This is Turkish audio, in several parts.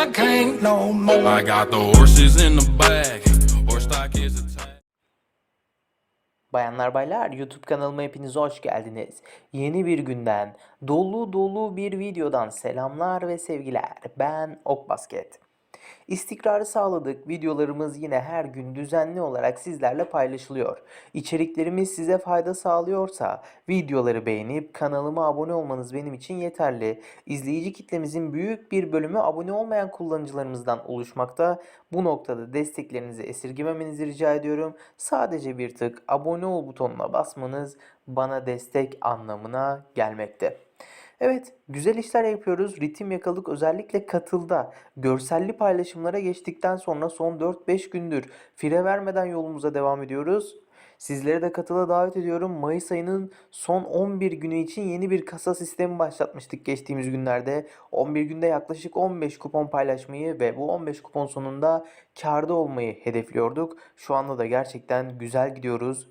I can't no more. I got the horses in the back. Horse stock is attached. Bayanlar baylar YouTube kanalıma hepiniz hoş geldiniz. Yeni bir günden, dolu dolu bir videodan selamlar ve sevgiler. Ben Ok Basket. İstikrarı sağladık. Videolarımız yine her gün düzenli olarak sizlerle paylaşılıyor. İçeriklerimiz size fayda sağlıyorsa videoları beğenip kanalıma abone olmanız benim için yeterli. İzleyici kitlemizin büyük bir bölümü abone olmayan kullanıcılarımızdan oluşmakta. Bu noktada desteklerinizi esirgememenizi rica ediyorum. Sadece bir tık abone ol butonuna basmanız bana destek anlamına gelmekte. Evet, güzel işler yapıyoruz. Ritim yakaladık özellikle katılda. Görselli paylaşımlara geçtikten sonra son 4-5 gündür fire vermeden yolumuza devam ediyoruz. Sizleri de katıla davet ediyorum. Mayıs ayının son 11 günü için yeni bir kasa sistemi başlatmıştık geçtiğimiz günlerde. 11 günde yaklaşık 15 kupon paylaşmayı ve bu 15 kupon sonunda kârda olmayı hedefliyorduk. Şu anda da gerçekten güzel gidiyoruz.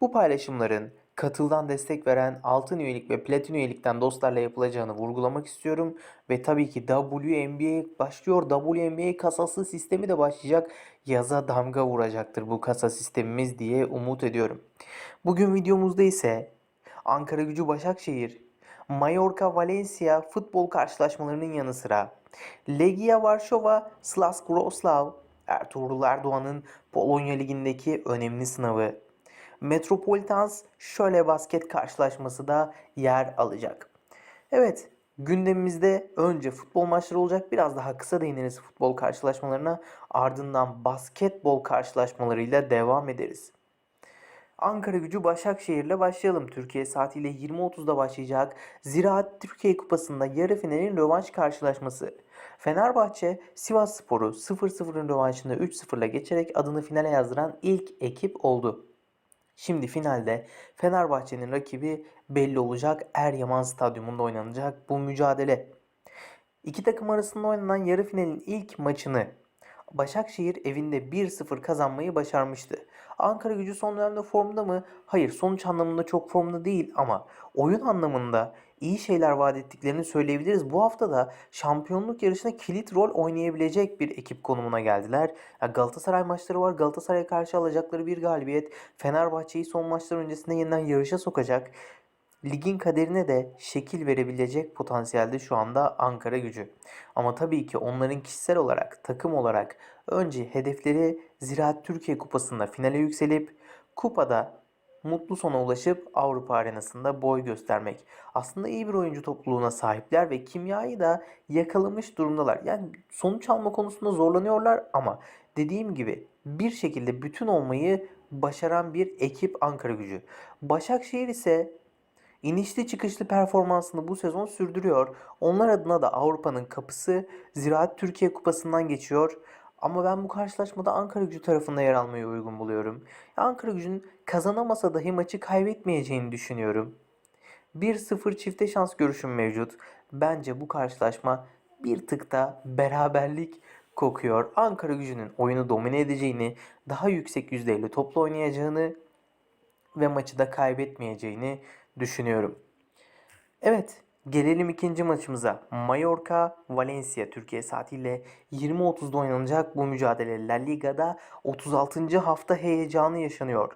Bu paylaşımların katıldan destek veren altın üyelik ve platin üyelikten dostlarla yapılacağını vurgulamak istiyorum. Ve tabii ki WNBA başlıyor. WNBA kasası sistemi de başlayacak. Yaza damga vuracaktır bu kasa sistemimiz diye umut ediyorum. Bugün videomuzda ise Ankara Gücü Başakşehir, Mallorca Valencia futbol karşılaşmalarının yanı sıra Legia Varşova, Slask Wrocław, Ertuğrul Erdoğan'ın Polonya Ligi'ndeki önemli sınavı, Metropolitans şöyle basket karşılaşması da yer alacak. Evet, gündemimizde önce futbol maçları olacak. Biraz daha kısa değiniriz futbol karşılaşmalarına. Ardından basketbol karşılaşmalarıyla devam ederiz. Ankara gücü Başakşehir'le başlayalım. Türkiye saatiyle 20.30'da başlayacak Ziraat Türkiye Kupası'nda yarı finalin rövanş karşılaşması. Fenerbahçe Sivas Spor'u 0-0'ın rövanşında 3-0'la geçerek adını finale yazdıran ilk ekip oldu. Şimdi finalde Fenerbahçe'nin rakibi belli olacak. Eryaman Stadyumunda oynanacak bu mücadele. İki takım arasında oynanan yarı finalin ilk maçını Başakşehir evinde 1-0 kazanmayı başarmıştı. Ankara gücü son dönemde formda mı? Hayır sonuç anlamında çok formda değil ama oyun anlamında iyi şeyler vaat ettiklerini söyleyebiliriz. Bu hafta da şampiyonluk yarışına kilit rol oynayabilecek bir ekip konumuna geldiler. Galatasaray maçları var. Galatasaray'a karşı alacakları bir galibiyet Fenerbahçe'yi son maçlar öncesinde yeniden yarışa sokacak. Ligin kaderine de şekil verebilecek potansiyelde şu anda Ankara gücü. Ama tabii ki onların kişisel olarak, takım olarak önce hedefleri Ziraat Türkiye Kupası'nda finale yükselip kupada mutlu sona ulaşıp Avrupa arenasında boy göstermek. Aslında iyi bir oyuncu topluluğuna sahipler ve kimyayı da yakalamış durumdalar. Yani sonuç alma konusunda zorlanıyorlar ama dediğim gibi bir şekilde bütün olmayı başaran bir ekip Ankara gücü. Başakşehir ise İnişli çıkışlı performansını bu sezon sürdürüyor. Onlar adına da Avrupa'nın kapısı Ziraat Türkiye Kupası'ndan geçiyor. Ama ben bu karşılaşmada Ankara gücü tarafında yer almayı uygun buluyorum. Ankara gücünün kazanamasa dahi maçı kaybetmeyeceğini düşünüyorum. 1-0 çifte şans görüşüm mevcut. Bence bu karşılaşma bir tık da beraberlik kokuyor. Ankara gücünün oyunu domine edeceğini, daha yüksek yüzdeyle topla oynayacağını ve maçı da kaybetmeyeceğini düşünüyorum. Evet, gelelim ikinci maçımıza. Mallorca Valencia Türkiye saatiyle 20.30'da oynanacak bu mücadele La Liga'da 36. hafta heyecanı yaşanıyor.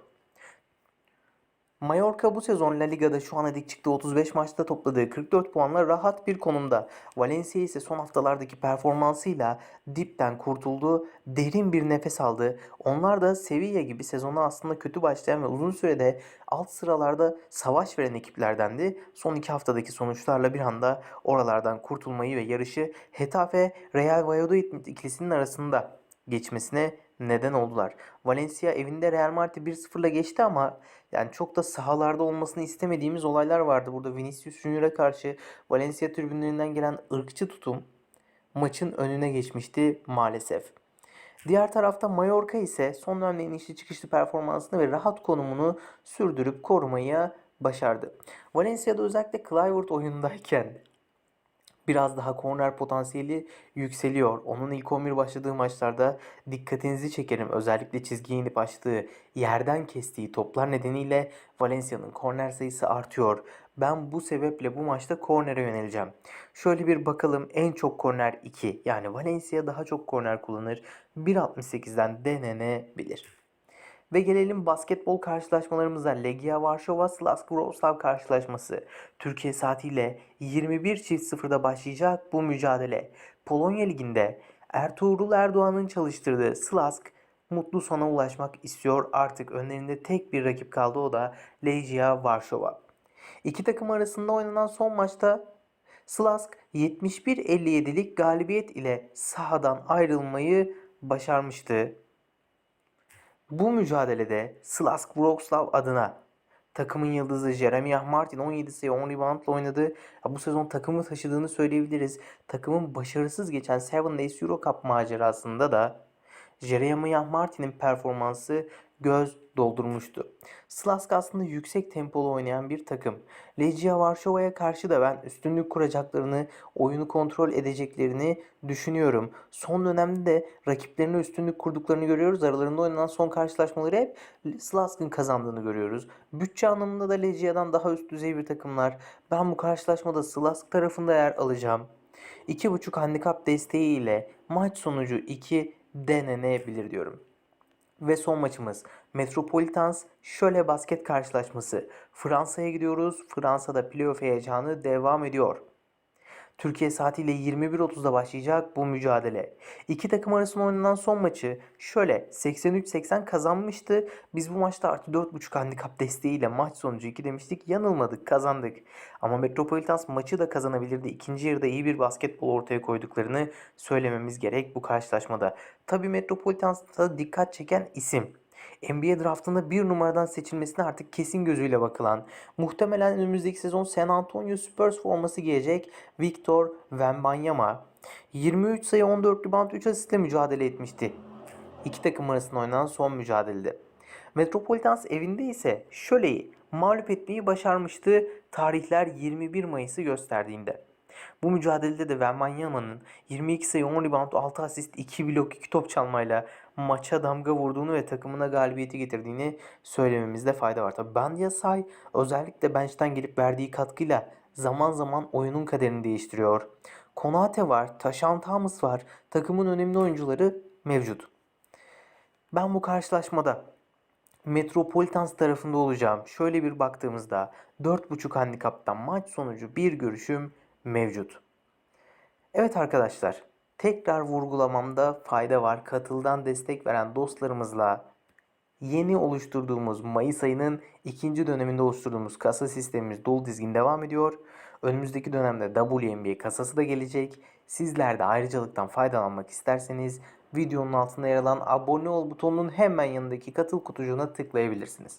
Mallorca bu sezon La Liga'da şu ana dek çıktığı 35 maçta topladığı 44 puanla rahat bir konumda. Valencia ise son haftalardaki performansıyla dipten kurtuldu, derin bir nefes aldı. Onlar da Sevilla gibi sezona aslında kötü başlayan ve uzun sürede alt sıralarda savaş veren ekiplerdendi. Son iki haftadaki sonuçlarla bir anda oralardan kurtulmayı ve yarışı Hetafe Real Valladolid ikilisinin arasında geçmesine neden oldular. Valencia evinde Real Madrid 1-0'la geçti ama yani çok da sahalarda olmasını istemediğimiz olaylar vardı. Burada Vinicius Junior'a karşı Valencia tribünlerinden gelen ırkçı tutum maçın önüne geçmişti maalesef. Diğer tarafta Mallorca ise son dönemde inişli çıkışlı performansını ve rahat konumunu sürdürüp korumaya başardı. Valencia'da özellikle Clivert oyundayken biraz daha korner potansiyeli yükseliyor. Onun ilk 11 başladığı maçlarda dikkatinizi çekerim. Özellikle çizgiye inip açtığı, yerden kestiği toplar nedeniyle Valencia'nın korner sayısı artıyor. Ben bu sebeple bu maçta kornere yöneleceğim. Şöyle bir bakalım en çok korner 2. Yani Valencia daha çok korner kullanır. 1.68'den denenebilir. Ve gelelim basketbol karşılaşmalarımıza. Legia Varşova Slask Wrocław karşılaşması. Türkiye saatiyle 21.00'da başlayacak bu mücadele. Polonya Ligi'nde Ertuğrul Erdoğan'ın çalıştırdığı Slask mutlu sona ulaşmak istiyor. Artık önlerinde tek bir rakip kaldı o da Legia Varşova. İki takım arasında oynanan son maçta Slask 71-57'lik galibiyet ile sahadan ayrılmayı başarmıştı. Bu mücadelede Slask Wrocław adına takımın yıldızı Jeremiah Martin 17 sayı 10 reboundla oynadı. Bu sezon takımı taşıdığını söyleyebiliriz. Takımın başarısız geçen Seven Days Euro Cup macerasında da Jeremiah Martin'in performansı göz doldurmuştu. Slask aslında yüksek tempolu oynayan bir takım. Legia Varşova'ya karşı da ben üstünlük kuracaklarını, oyunu kontrol edeceklerini düşünüyorum. Son dönemde de rakiplerine üstünlük kurduklarını görüyoruz. Aralarında oynanan son karşılaşmaları hep Slask'ın kazandığını görüyoruz. Bütçe anlamında da Legia'dan daha üst düzey bir takımlar. Ben bu karşılaşmada Slask tarafında yer alacağım. 2.5 handikap desteği ile maç sonucu 2 denenebilir diyorum. Ve son maçımız Metropolitans Şöle basket karşılaşması. Fransa'ya gidiyoruz. Fransa'da playoff heyecanı devam ediyor. Türkiye saatiyle 21.30'da başlayacak bu mücadele. İki takım arasında oynanan son maçı şöyle 83-80 kazanmıştı. Biz bu maçta artı 4.5 handikap desteğiyle maç sonucu 2 demiştik. Yanılmadık kazandık. Ama Metropolitans maçı da kazanabilirdi. İkinci yarıda iyi bir basketbol ortaya koyduklarını söylememiz gerek bu karşılaşmada. Tabii Metropolitans'ta dikkat çeken isim. NBA draftında bir numaradan seçilmesine artık kesin gözüyle bakılan, muhtemelen önümüzdeki sezon San Antonio Spurs forması giyecek Victor Wembanyama 23 sayı 14 rebound 3 asistle mücadele etmişti. İki takım arasında oynanan son mücadelede. Metropolitans evinde ise Şöle'yi mağlup etmeyi başarmıştı tarihler 21 Mayıs'ı gösterdiğinde. Bu mücadelede de Wembanyama'nın 22 sayı 10 rebound 6 asist 2 blok 2 top çalmayla maça damga vurduğunu ve takımına galibiyeti getirdiğini söylememizde fayda var. Tabi Bandia Say özellikle bench'ten gelip verdiği katkıyla zaman zaman oyunun kaderini değiştiriyor. Konate var, Taşan Thomas var. Takımın önemli oyuncuları mevcut. Ben bu karşılaşmada Metropolitans tarafında olacağım. Şöyle bir baktığımızda 4.5 handikaptan maç sonucu bir görüşüm mevcut. Evet arkadaşlar, tekrar vurgulamamda fayda var. Katıldan destek veren dostlarımızla yeni oluşturduğumuz Mayıs ayının ikinci döneminde oluşturduğumuz kasa sistemimiz dolu dizgin devam ediyor. Önümüzdeki dönemde WNBA kasası da gelecek. Sizler de ayrıcalıktan faydalanmak isterseniz videonun altında yer alan abone ol butonunun hemen yanındaki katıl kutucuğuna tıklayabilirsiniz.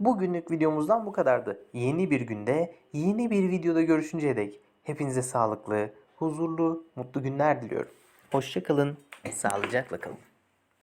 Bugünlük videomuzdan bu kadardı. Yeni bir günde, yeni bir videoda görüşünceye dek hepinize sağlıklı, huzurlu, mutlu günler diliyorum. Hoşçakalın, sağlıcakla kalın.